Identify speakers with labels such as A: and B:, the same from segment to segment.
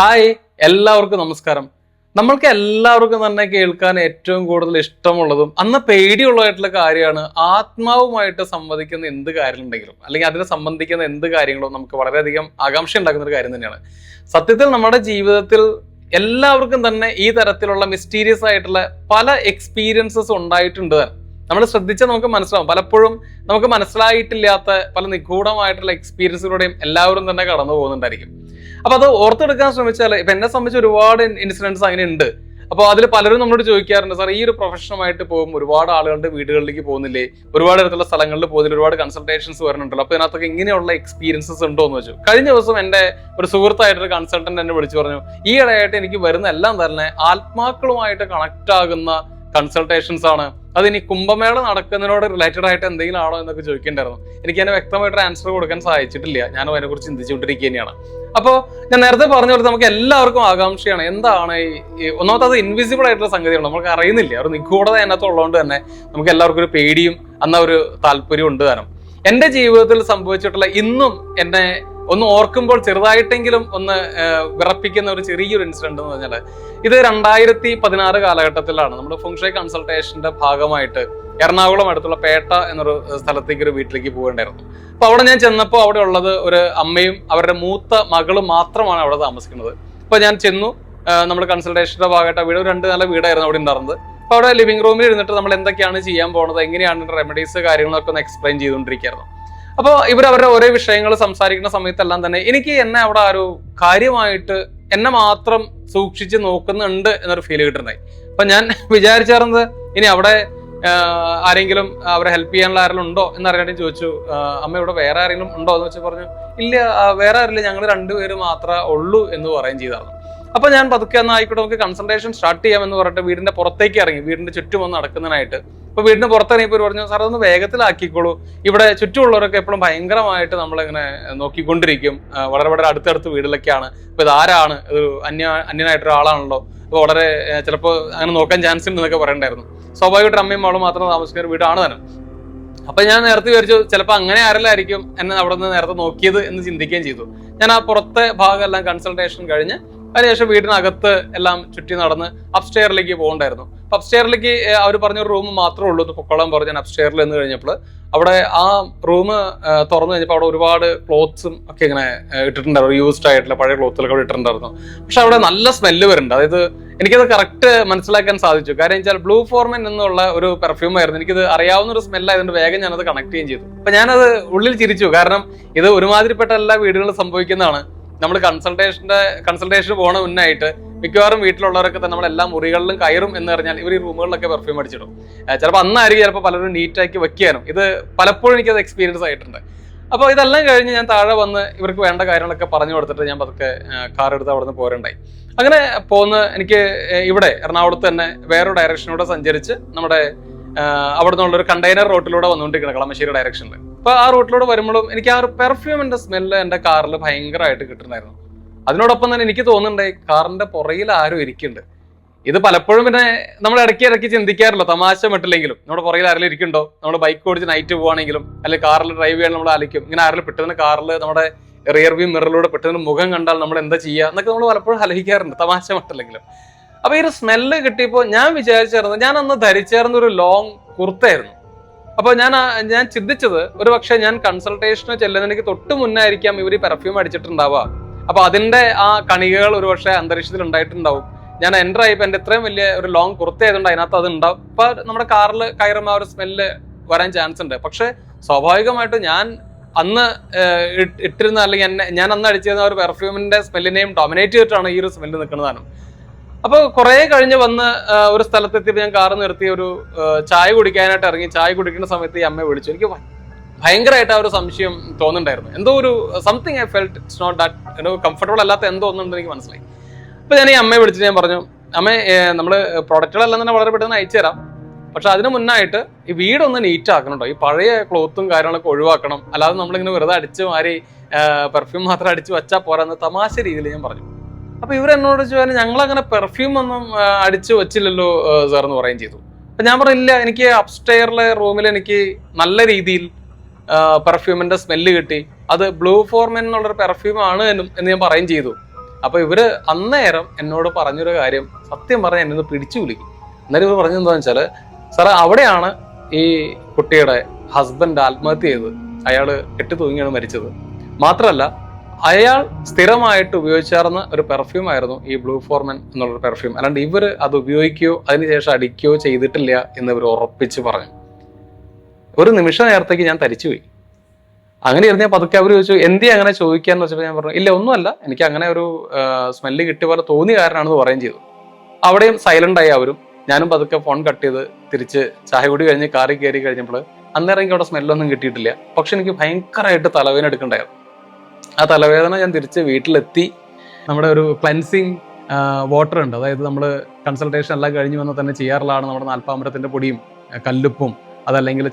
A: Hi എല്ലാവർക്കും നമസ്കാരം. നമ്മൾക്ക് എല്ലാവർക്കും തന്നെ കേൾക്കാൻ ഏറ്റവും കൂടുതൽ ഇഷ്ടമുള്ളതും അന്ന് പേടിയുള്ളതായിട്ടുള്ള കാര്യമാണ് ആത്മാവുമായിട്ട് സംവദിക്കുന്ന എന്ത് കാര്യമുണ്ടെങ്കിലും അല്ലെങ്കിൽ അതിനെ സംബന്ധിക്കുന്ന എന്ത് കാര്യങ്ങളും നമുക്ക് വളരെയധികം ആകാംക്ഷ ഉണ്ടാക്കുന്ന ഒരു കാര്യം തന്നെയാണ്. സത്യത്തിൽ നമ്മുടെ ജീവിതത്തിൽ എല്ലാവർക്കും തന്നെ ഈ തരത്തിലുള്ള മിസ്റ്റീരിയസ് ആയിട്ടുള്ള പല എക്സ്പീരിയൻസസ് ഉണ്ടായിട്ടുണ്ട് നമ്മൾ ശ്രദ്ധിച്ചാൽ നമുക്ക് മനസ്സിലാവും. പലപ്പോഴും നമുക്ക് മനസ്സിലായിട്ടില്ലാത്ത പല നിഗൂഢമായിട്ടുള്ള എക്സ്പീരിയൻസിലൂടെയും എല്ലാവരും തന്നെ കടന്നു പോകുന്നുണ്ടായിരിക്കും അപ്പൊ അത് ഓർത്തെടുക്കാൻ ശ്രമിച്ചാൽ ഇപ്പൊ എന്നെ സംബന്ധിച്ച് ഒരുപാട് ഇൻസിഡൻസ് അങ്ങനെ ഉണ്ട്. അപ്പോൾ അതിൽ പലരും നമ്മളോട് ചോദിക്കാറുണ്ട് സാർ ഈ ഒരു പ്രൊഫഷനുമായിട്ട് പോകും ഒരുപാട് ആളുകളുടെ വീടുകളിലേക്ക് പോകുന്നില്ലേ? ഒരുപാട് തരത്തിലുള്ള സ്ഥലങ്ങളിൽ പോകുന്നില്ല? ഒരുപാട് കൺസൾട്ടേഷൻസ് വരുന്നുണ്ടല്ലോ അപ്പൊ ഇതിനകത്തൊക്കെ ഇങ്ങനെയുള്ള എക്സ്പീരിയൻസസ് ഉണ്ടോ? എന്ന് വെച്ചു കഴിഞ്ഞ ദിവസം എന്റെ ഒരു സുഹൃത്തായിട്ടൊരു കൺസൾട്ടന്റ് എന്നെ വിളിച്ചു പറഞ്ഞു ഈ ഇടയായിട്ട് എനിക്ക് വരുന്ന എല്ലാം തന്നെ ആത്മാക്കളുമായിട്ട് കണക്ട് ആകുന്ന കൺസൾട്ടേഷൻസ് ആണ്. അത് ഇനി കുംഭമേള നടക്കുന്നതിനോട് റിലേറ്റഡ് ആയിട്ട് എന്തെങ്കിലും ആണോ എന്നൊക്കെ ചോദിക്കേണ്ടായിരുന്നു. എനിക്ക് അതിന് വ്യക്തമായിട്ട് ആൻസർ കൊടുക്കാൻ സാധിച്ചിട്ടില്ല. ഞാനും അതിനെക്കുറിച്ച് ചിന്തിച്ചുകൊണ്ടിരിക്കുക തന്നെയാണ് അപ്പോൾ ഞാൻ നേരത്തെ പറഞ്ഞ പോലെ നമുക്ക് എല്ലാവർക്കും ആകാംക്ഷയാണ്. എന്താണ് ഈ- ഒന്നാമത്തെ അത് ഇൻവിസിബിൾ ആയിട്ടുള്ള സംഗതിയാണ്. നമുക്ക് അറിയുന്നില്ല. ഒരു നിഗൂഢത അതിനകത്ത് ഉള്ളതുകൊണ്ട് തന്നെ നമുക്ക് എല്ലാവർക്കും ഒരു പേടിയും അന്ന ഒരു താല്പര്യം ഉണ്ട് കാരണം. എന്റെ ജീവിതത്തിൽ സംഭവിച്ചിട്ടുള്ള ഇന്നും എന്നെ ഒന്ന് ഓർക്കുമ്പോൾ ചെറുതായിട്ടെങ്കിലും ഒന്ന് വിറപ്പിക്കുന്ന ഒരു ചെറിയൊരു ഇൻസിഡന്റ് എന്ന് പറഞ്ഞാൽ ഇത് രണ്ടായിരത്തി പതിനാറ് കാലഘട്ടത്തിലാണ്. നമ്മുടെ ഫുങ്ഷേ കൺസൾട്ടേഷന്റെ ഭാഗമായിട്ട് എറണാകുളം അടുത്തുള്ള പേട്ട എന്നൊരു സ്ഥലത്തേക്ക് ഒരു വീട്ടിലേക്ക് പോകേണ്ടായിരുന്നു അപ്പൊ അവിടെ ഞാൻ ചെന്നപ്പോൾ അവിടെ ഉള്ളത് ഒരു അമ്മയും അവരുടെ മൂത്ത മകളും മാത്രമാണ് അവിടെ താമസിക്കുന്നത്. അപ്പൊ ഞാൻ ചെന്നു നമ്മൾ കൺസൾട്ടേഷന്റെ ഭാഗമായിട്ട് വീട് രണ്ട് നല്ല വീടായിരുന്നു അവിടെ ഉണ്ടായിരുന്നത്. അപ്പൊ അവിടെ ലിവിംഗ് റൂമിൽ ഇരുന്നിട്ട് നമ്മൾ എന്തൊക്കെയാണ് ചെയ്യാൻ പോകുന്നത് എങ്ങനെയാണ് റെമഡീസ് കാര്യങ്ങളൊക്കെ ഒന്ന് എക്സ്പ്ലെയിൻ ചെയ്തുകൊണ്ടിരിക്കുകയായിരുന്നു. അപ്പോൾ ഇവർ അവരുടെ ഓരോ വിഷയങ്ങൾ സംസാരിക്കുന്ന സമയത്തെല്ലാം തന്നെ എനിക്ക് എന്നെ അവിടെ ആ ഒരു കാര്യമായിട്ട് എന്നെ മാത്രം സൂക്ഷിച്ച് നോക്കുന്നുണ്ട് എന്നൊരു ഫീൽ കിട്ടുന്നേ അപ്പൊ ഞാൻ വിചാരിച്ചായിരുന്നത് ഇനി അവിടെ ആരെങ്കിലും അവരെ ഹെൽപ്പ് ചെയ്യാനുള്ള ആരെങ്കിലും ഉണ്ടോ എന്നറിയാണ്ട് ചോദിച്ചു. അമ്മ ഇവിടെ വേറെ ആരെങ്കിലും ഉണ്ടോ എന്ന് വെച്ച് പറഞ്ഞു ഇല്ല വേറെ ആരില്ല ഞങ്ങൾ രണ്ടുപേര് മാത്രമേ ഉള്ളൂ എന്ന് പറയുകയും ചെയ്തായിരുന്നു. അപ്പൊ ഞാൻ പതുക്കെ ഒന്ന് ആയിക്കോട്ടെ നമുക്ക് കൺസൾട്ടേഷൻ സ്റ്റാർട്ട് ചെയ്യാമെന്ന് പറഞ്ഞിട്ട് വീടിന്റെ പുറത്തേക്ക് ഇറങ്ങി. വീടിന്റെ ചുറ്റും ഒന്ന് നടക്കുന്നതിനായിട്ട്. അപ്പൊ വീടിന്റെ പുറത്തിറങ്ങിയപ്പോൾ പറഞ്ഞു സാർ അതൊന്ന് വേഗത്തിലാക്കിക്കോളൂ. ഇവിടെ ചുറ്റുമുള്ളവരൊക്കെ എപ്പോഴും ഭയങ്കരമായിട്ട് നമ്മളിങ്ങനെ നോക്കിക്കൊണ്ടിരിക്കും. വളരെ വളരെ അടുത്തടുത്ത് വീടിലൊക്കെയാണ് ഇപ്പൊ ഇത് ആരാണ് അന്യ അന്യനായിട്ടൊരു ആളാണല്ലോ. അപ്പൊ വളരെ ചിലപ്പോൾ അങ്ങനെ നോക്കാൻ ചാൻസ് ഉണ്ട് എന്നൊക്കെ പറയണ്ടായിരുന്നു. സ്വാഭാവികമായിട്ട് അമ്മയും മോളും മാത്രം താമസിക്കുന്ന വീടാണ് തന്നെ. അപ്പൊ ഞാൻ നേരത്തെ വിചാരിച്ചു ചിലപ്പോൾ അങ്ങനെ ആരെല്ലായിരിക്കും എന്നെ അവിടെ നിന്ന് നേരത്തെ നോക്കിയത് എന്ന് ചിന്തിക്കുകയും ചെയ്തു. ഞാൻ ആ പുറത്തെ ഭാഗമെല്ലാം കൺസൾട്ടേഷൻ കഴിഞ്ഞ് അതിനുശേഷം വീടിനകത്ത് എല്ലാം ചുറ്റി നടന്ന് അപ്സ്റ്റെയറിലേക്ക് പോകണ്ടായിരുന്നു. അപ്പൊ അപ്സ്റ്റെയറിലേക്ക് അവർ പറഞ്ഞ റൂം മാത്രമേ ഉള്ളൂ എന്ന് പൊക്കോളാൻ പറഞ്ഞു ഞാൻ അപ്സ്റ്റെയറിൽ എന്ന് കഴിഞ്ഞപ്പോൾ അവിടെ ആ റൂം തുറന്നു കഴിഞ്ഞപ്പോൾ അവിടെ ഒരുപാട് ക്ലോത്ത്സും ഒക്കെ ഇങ്ങനെ ഇട്ടിട്ടുണ്ടായിരുന്നു. യൂസ്ഡ് ആയിട്ടുള്ള പഴയ ക്ലോത്തുകളൊക്കെ അവിടെ ഇട്ടിട്ടുണ്ടായിരുന്നു. പക്ഷെ അവിടെ നല്ല സ്മെല്ല് വരുന്നുണ്ട്. അതായത് എനിക്കത് കറക്റ്റ് മനസ്സിലാക്കാൻ സാധിച്ചു. കാര്യം വെച്ചാൽ ബ്ലൂ ഫോർമൻ എന്നുള്ള ഒരു പെർഫ്യൂം ആയിരുന്നു. എനിക്കിത് അറിയാവുന്ന ഒരു സ്മെല്ല് ആയതുകൊണ്ട് വേഗം ഞാനത് കണക്ട് ചെയ്യുകയും ചെയ്തു. അപ്പൊ ഞാനത് ഉള്ളിൽ ചിരിച്ചു. കാരണം ഇത് ഒരുമാതിരിപ്പെട്ട എല്ലാ വീടുകളിലും സംഭവിക്കുന്നതാണ്. നമ്മൾ കൺസൾട്ടേഷന്റെ കൺസൾട്ടേഷൻ പോണ മുന്നായിട്ട് മിക്കവാറും വീട്ടിലുള്ളവരൊക്കെ തന്നെ നമ്മൾ എല്ലാ മുറികളിലും കയറും എന്ന് പറഞ്ഞാൽ ഇവർ ഈ റൂമുകളിലൊക്കെ പെർഫ്യൂം അടിച്ചിടും. ചിലപ്പോൾ അന്നായിരിക്കും ചിലപ്പോൾ പലരും നീറ്റാക്കി വെക്കാനും. ഇത് പലപ്പോഴും എനിക്കത് എക്സ്പീരിയൻസ് ആയിട്ടുണ്ട്. അപ്പോൾ ഇതെല്ലാം കഴിഞ്ഞ് ഞാൻ താഴെ വന്ന് ഇവർക്ക് വേണ്ട കാര്യങ്ങളൊക്കെ പറഞ്ഞു കൊടുത്തിട്ട് ഞാൻ പതുക്കെ കാർ എടുത്ത് അവിടെ നിന്ന് പോരണ്ടായി. അങ്ങനെ പോന്ന് എനിക്ക് ഇവിടെ എറണാകുളത്ത് തന്നെ വേറൊരു ഡയറക്ഷനിലൂടെ സഞ്ചരിച്ച് നമ്മുടെ അവിടെ നിന്നുള്ള ഒരു കണ്ടെയ്നർ റോട്ടിലൂടെ വന്നുകൊണ്ടിരിക്കണം കളമശ്ശേരി ഡയറക്ഷനിൽ അപ്പൊ ആ റൂട്ടിലൂടെ വരുമ്പോഴും എനിക്ക് ആ ഒരു പെർഫ്യൂമിന്റെ സ്മെല്ല് എന്റെ കാറിൽ ഭയങ്കരമായിട്ട് കിട്ടുന്നുണ്ടായിരുന്നു. അതിനോടൊപ്പം തന്നെ എനിക്ക് തോന്നുന്നുണ്ട് കാറിന്റെ പുറയിൽ ആരും ഇരിക്കുന്നുണ്ട്. ഇത് പലപ്പോഴും പിന്നെ നമ്മൾ ഇടയ്ക്ക് ഇടയ്ക്ക് ചിന്തിക്കാറില്ല തമാശ മട്ടില്ലെങ്കിലും. നമ്മുടെ പുറകിൽ ആരെങ്കിലും ഇരിക്കുന്നുണ്ടോ? നമ്മൾ ബൈക്ക് ഓടിച്ച് നൈറ്റ് പോവാണെങ്കിലും അല്ലെങ്കിൽ കാറിൽ ഡ്രൈവ് ചെയ്യാൻ നമ്മൾ ആലിക്കും ഇങ്ങനെ ആരെങ്കിലും പെട്ടെന്ന് കാറിൽ നമ്മുടെ റിയർ വ്യൂ മിററിലൂടെ പെട്ടെന്ന് മുഖം കണ്ടാൽ നമ്മൾ എന്താ ചെയ്യുക എന്നൊക്കെ നമ്മൾ പലപ്പോഴും ആലോചിക്കാറുണ്ട് തമാശ മട്ടില്ലെങ്കിലും. അപ്പൊ ഈ ഒരു സ്മെല്ല് കിട്ടിയപ്പോൾ ഞാൻ വിചാരിച്ചായിരുന്നു ഞാൻ അന്ന് ധരിച്ചായിരുന്ന ഒരു ലോങ് കുർത്തായിരുന്നു. അപ്പൊ ഞാൻ ഞാൻ ചിന്തിച്ചത് ഒരു പക്ഷേ ഞാൻ കൺസൾട്ടേഷന് ചെല്ലുന്നതിന് തൊട്ട് മുന്നായിരിക്കാം ഇവർ ഈ പെർഫ്യൂം അടിച്ചിട്ടുണ്ടാവുക. അപ്പൊ അതിന്റെ ആ കണികകൾ ഒരു പക്ഷേ അന്തരീക്ഷത്തിൽ ഉണ്ടായിട്ടുണ്ടാവും. ഞാൻ എന്റർ ആയപ്പോൾ എന്റെ ഇത്രയും വലിയ ഒരു ലോങ് കുർത്ത അതിനകത്ത് അത് ഉണ്ടാവും. ഇപ്പൊ നമ്മുടെ കാറിൽ കയറുമ്പോൾ ആ ഒരു സ്മെല്ല് വരാൻ ചാൻസ് ഉണ്ട്. പക്ഷെ സ്വാഭാവികമായിട്ടും ഞാൻ അന്ന് ഇട്ടിരുന്ന അല്ലെങ്കിൽ എന്നെ ഞാൻ അന്ന് അടിച്ചിരുന്ന ഒരു പെർഫ്യൂമിന്റെ സ്മെല്ലിനെയും ഡൊമിനേറ്റ് ചെയ്തിട്ടാണ് ഈ ഒരു സ്മെല്ല് നിൽക്കുന്നതാണ് അപ്പൊ കുറെ കഴിഞ്ഞ് വന്ന് ഒരു സ്ഥലത്തെത്തിയപ്പോൾ ഞാൻ കാറ് നിർത്തി ഒരു ചായ കുടിക്കാനായിട്ട് ഇറങ്ങി. ചായ കുടിക്കുന്ന സമയത്ത് ഈ അമ്മയെ വിളിച്ചു. എനിക്ക് ഭയങ്കരമായിട്ട് ആ ഒരു സംശയം തോന്നുന്നുണ്ടായിരുന്നു. എന്തോ ഒരു something I felt it's not that comfortable അല്ലാത്ത എന്തോ ഒന്നുണ്ടെന്ന് എനിക്ക് മനസ്സിലായി. അപ്പൊ ഞാൻ ഈ അമ്മയെ വിളിച്ചിട്ട് ഞാൻ പറഞ്ഞു അമ്മ നമ്മൾ പ്രൊഡക്റ്റുകളെല്ലാം തന്നെ വളരെ പെട്ടെന്ന് അയച്ചു തരാം. പക്ഷെ അതിന് മുന്നായിട്ട് ഈ വീടൊന്ന് നീറ്റ് ആക്കണം കേട്ടോ ഈ പഴയ ക്ലോത്തും കാര്യങ്ങളൊക്കെ ഒഴിവാക്കണം. അല്ലാതെ നമ്മളിങ്ങനെ വെറുതെ അടിച്ച് മാറി പെർഫ്യൂം മാത്രം അടിച്ച് വെച്ചാൽ പോരാന്ന് തമാശ രീതിയിൽ ഞാൻ പറഞ്ഞു. അപ്പൊ ഇവർ എന്നോട് ചോദിച്ചാൽ ഞങ്ങൾ അങ്ങനെ പെർഫ്യൂം ഒന്നും അടിച്ചു വെച്ചില്ലല്ലോ സാർ എന്ന് പറയുകയും ചെയ്തു. അപ്പൊ ഞാൻ പറഞ്ഞില്ല എനിക്ക് അപ്സ്റ്റെയറിലെ റൂമിൽ എനിക്ക് നല്ല രീതിയിൽ പെർഫ്യൂമിന്റെ സ്മെല്ല് കിട്ടി. അത് ബ്ലൂ ഫോർമൻ എന്നുള്ളൊരു പെർഫ്യൂം ആണ് എന്നും എന്ന് ഞാൻ പറയുകയും ചെയ്തു. അപ്പൊ ഇവർ അന്നേരം എന്നോട് പറഞ്ഞൊരു കാര്യം സത്യം പറഞ്ഞ എന്നെ പിടിച്ചു വിളിക്കും. എന്നാലും ഇവർ പറഞ്ഞെന്താ വെച്ചാൽ സാറേ അവിടെയാണ് ഈ കുട്ടിയുടെ ഹസ്ബൻഡ് ആത്മഹത്യ ചെയ്തത്. അയാൾ കെട്ടി തൂങ്ങിയാണ് മരിച്ചത്. മാത്രമല്ല അയാൾ സ്ഥിരമായിട്ട് ഉപയോഗിച്ചാർന്ന ഒരു പെർഫ്യൂം ആയിരുന്നു ഈ ബ്ലൂ ഫോർമൻ എന്നുള്ള പെർഫ്യൂം അല്ലാണ്ട് ഇവർ അത് ഉപയോഗിക്കുകയോ അതിനുശേഷം അടിക്കുകയോ ചെയ്തിട്ടില്ല എന്ന് ഇവർ ഉറപ്പിച്ച് പറഞ്ഞു. ഒരു നിമിഷ നേരത്തേക്ക് ഞാൻ തരിച്ചുപോയി. അങ്ങനെ ഇരുന്ന് ഞാൻ പതുക്കെ അവർ ചോദിച്ചു എന്തേ അങ്ങനെ ചോദിക്കാന്ന് വെച്ചപ്പോൾ ഞാൻ പറഞ്ഞു ഇല്ല ഒന്നുമല്ല. എനിക്ക് അങ്ങനെ ഒരു സ്മെല്ല് കിട്ടിയ പോലെ തോന്നിയ കാരണമാണെന്ന് പറയുകയും ചെയ്തു. അവിടെയും സൈലന്റ് ആയി അവരും. ഞാനും പതുക്കെ ഫോൺ കട്ട് ചെയ്ത് തിരിച്ച് ചായ കുടി കഴിഞ്ഞ് കാറി കയറി കഴിഞ്ഞപ്പോൾ അന്നേരം എനിക്ക് അവിടെ സ്മെല്ലൊന്നും കിട്ടിയിട്ടില്ല. പക്ഷെ എനിക്ക് ഭയങ്കരമായിട്ട് തലവേദന എടുക്കണ്ടായിരുന്നു. ആ തലവേദന ഞാൻ തിരിച്ച് വീട്ടിലെത്തി. നമ്മുടെ ഒരു ക്ലൻസിങ് വാട്ടർ ഉണ്ട്. അതായത് നമ്മൾ കൺസൾട്ടേഷൻ എല്ലാം കഴിഞ്ഞ് വന്നാൽ തന്നെ ചെയ്യാറുള്ളതാണ് നമ്മുടെ നാൽപ്പാമ്പരത്തിന്റെ പൊടിയും കല്ലുപ്പും അതല്ലെങ്കിൽ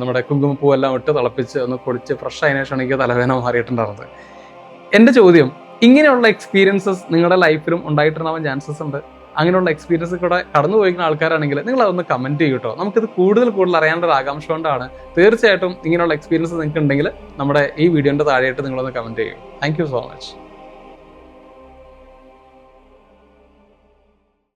A: നമ്മുടെ കുങ്കുമപ്പൂ എല്ലാം ഇട്ട് തിളപ്പിച്ച് ഒന്ന് പൊടിച്ച് ഫ്രഷ് ആയതിനു ശേഷം എനിക്ക് തലവേദന മാറിയിട്ടുണ്ടായിരുന്നത്. എന്റെ ചോദ്യം ഇങ്ങനെയുള്ള എക്സ്പീരിയൻസസ് നിങ്ങളുടെ ലൈഫിലും ഉണ്ടായിട്ടുണ്ടാവാൻ ചാൻസസ് ഉണ്ട്? അങ്ങനെയുള്ള എക്സ്പീരിയൻസ് കൂടെ കടന്നു പോയിരിക്കുന്ന ആൾക്കാരാണെങ്കിൽ നിങ്ങൾ അതൊന്ന് കമന്റ് ചെയ്യൂ കേട്ടോ നമുക്കിത് കൂടുതൽ കൂടുതൽ അറിയാനുള്ള ഒരു ആകാംക്ഷ കൊണ്ടാണ്. തീർച്ചയായിട്ടും ഇങ്ങനെയുള്ള എക്സ്പീരിയൻസ് നിങ്ങൾക്ക് ഉണ്ടെങ്കിൽ നമ്മുടെ ഈ വീഡിയോന്റെ താഴെയായിട്ട് നിങ്ങളൊന്ന് കമന്റ് ചെയ്യും. Thank so much